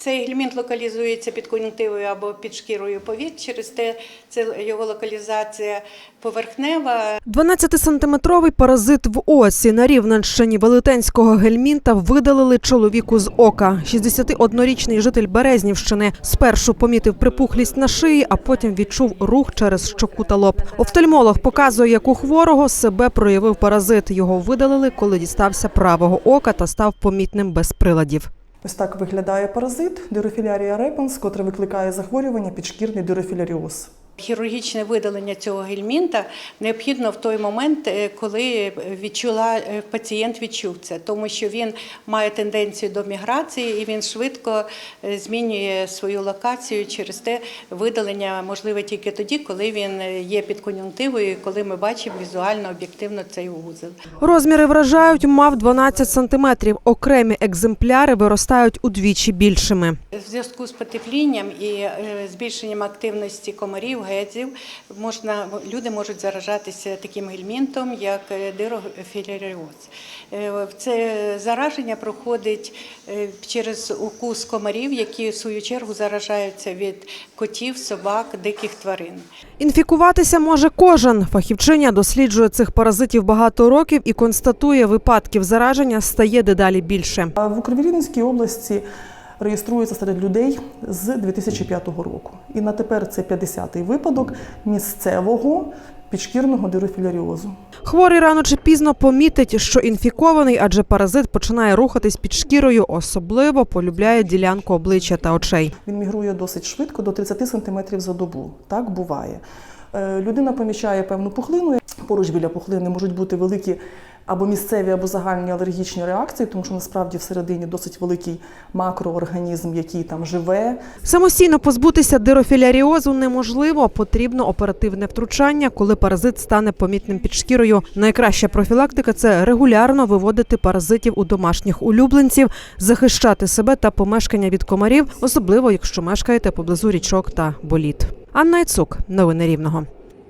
Цей гельмінт локалізується під кон'юнктивою або під шкірою повік, через те це його локалізація поверхнева. 12-сантиметровий паразит в осі на Рівненщині велетенського гельмінта видалили чоловіку з ока. 61-річний житель Березнівщини спершу помітив припухлість на шиї, а потім відчув рух через щоку та лоб. Офтальмолог показує, як у хворого себе проявив паразит. Його видалили, коли дістався правого ока та став помітним без приладів. Ось так виглядає паразит дирофілярія репенс, котрий викликає захворювання підшкірний дюрофіляріоз. Хірургічне видалення цього гельмінта необхідно в той момент, е, коли відчула е, пацієнт відчув це, тому що він має тенденцію до міграції і він швидко е, змінює свою локацію. Через те видалення можливе тільки тоді, коли він є під кон'юнктивою, коли ми бачимо візуально об'єктивно цей вузол. Розміри вражають, мав 12 сантиметрів. Окремі екземпляри виростають удвічі більшими. В зв'язку з потеплінням і збільшенням активності комарів, гедзів, можна, люди можуть заражатися таким гельмінтом, як е. Е, Це зараження проходить е, через укус комарів, які в свою чергу заражаються від котів, собак, диких тварин. Інфікуватися може кожен. Фахівчиня досліджує цих паразитів багато років і констатує, випадків зараження стає дедалі більше. В Укрвірінській області реєструється серед людей з 2005 року. І на тепер це 50-й випадок місцевого підшкірного дюрофіляріозу. Хворий рано чи пізно помітить, що інфікований, адже паразит починає рухатись під шкірою, особливо полюбляє ділянку обличчя та очей. Він мігрує досить швидко, до 30 см за добу. Так буває. Е, Людина помічає певну пухлину. Поруч біля пухлини можуть бути великі або місцеві, або загальні алергічні реакції, тому що насправді всередині досить великий макроорганізм, який там живе. Самостійно позбутися дирофіляріозу неможливо. Потрібно оперативне втручання, коли паразит стане помітним під шкірою. Найкраща профілактика це регулярно виводити паразитів у домашніх улюбленців, захищати себе та помешкання від комарів, особливо якщо мешкаєте поблизу річок та боліт. Анна Іцук, новини Рівного.